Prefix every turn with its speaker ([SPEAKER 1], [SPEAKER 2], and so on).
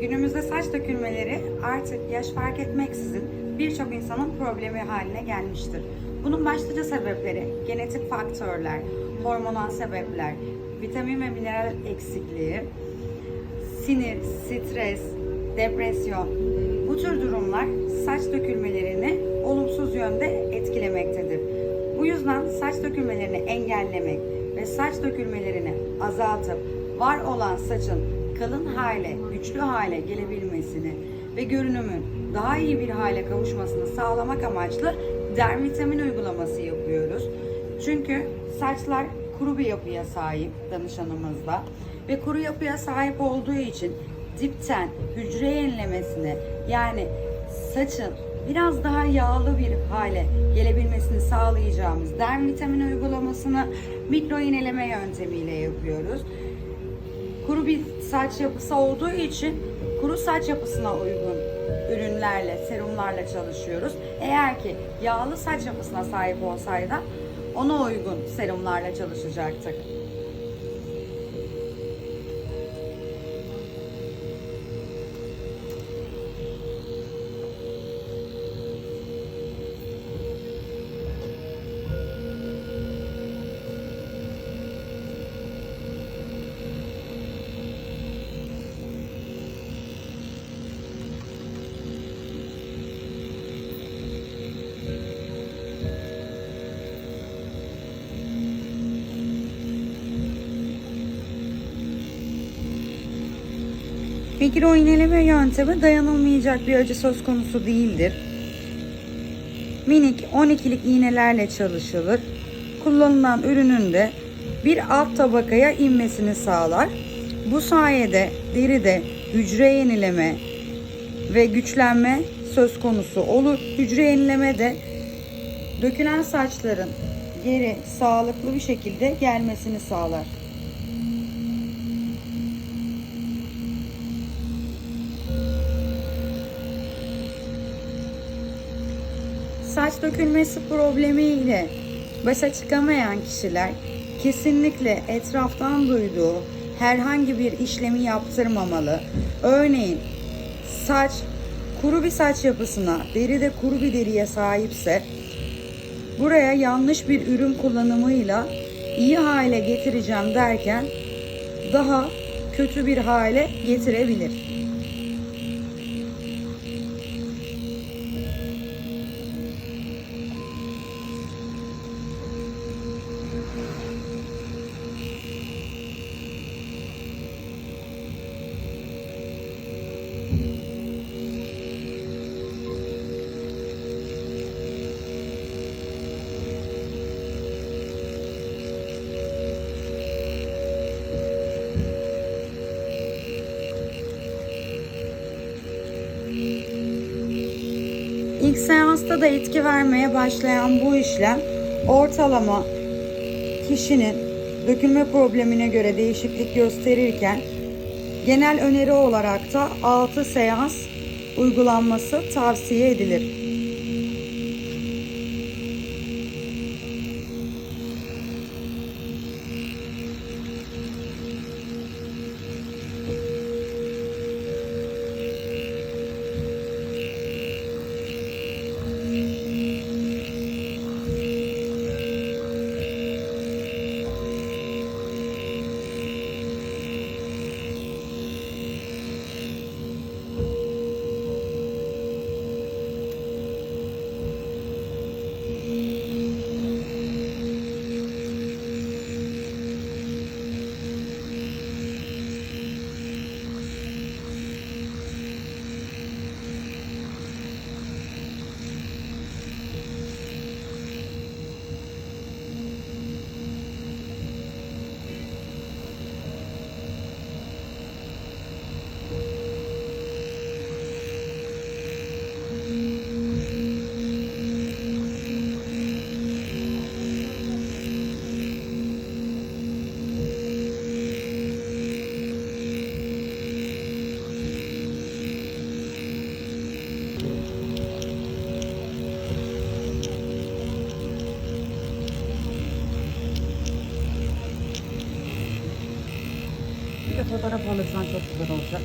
[SPEAKER 1] Günümüzde saç dökülmeleri artık yaş fark etmeksizin birçok insanın problemi haline gelmiştir. Bunun başlıca sebepleri genetik faktörler, hormonal sebepler, vitamin ve mineral eksikliği, sinir, stres, depresyon. Bu tür durumlar saç dökülmelerini olumsuz yönde etkilemektedir. Bu yüzden saç dökülmelerini engellemek ve saç dökülmelerini azaltıp var olan saçın kalın hale, güçlü hale gelebilmesini ve görünümün daha iyi bir hale kavuşmasını sağlamak amaçlı dermitamin uygulaması yapıyoruz. Çünkü saçlar kuru bir yapıya sahip danışanımızda ve kuru yapıya sahip olduğu için dipten hücre yenilemesine yani saçın biraz daha yağlı bir hale gelebilmesini sağlayacağımız derm vitamin uygulamasını mikro iğneleme yöntemiyle yapıyoruz. Kuru bir saç yapısı olduğu için kuru saç yapısına uygun ürünlerle, serumlarla çalışıyoruz. Eğer ki yağlı saç yapısına sahip olsaydı ona uygun serumlarla çalışacaktık. Mikro iğneleme yöntemi dayanılmayacak bir acı söz konusu değildir. Minik 12'lik iğnelerle çalışılır. Kullanılan ürünün de bir alt tabakaya inmesini sağlar. Bu sayede deride hücre yenileme ve güçlenme söz konusu olur. Hücre yenileme de dökülen saçların geri sağlıklı bir şekilde gelmesini sağlar. Saç dökülmesi problemiyle başa çıkamayan kişiler kesinlikle etraftan duyduğu herhangi bir işlemi yaptırmamalı. Örneğin saç kuru bir saç yapısına, deri de kuru bir deriye sahipse buraya yanlış bir ürün kullanımıyla iyi hale getireceğim derken daha kötü bir hale getirebilir. İlk seansta da etki vermeye başlayan bu işlem ortalama kişinin dökülme problemine göre değişiklik gösterirken genel öneri olarak da 6 seans uygulanması tavsiye edilir. ছোট ছোট police constable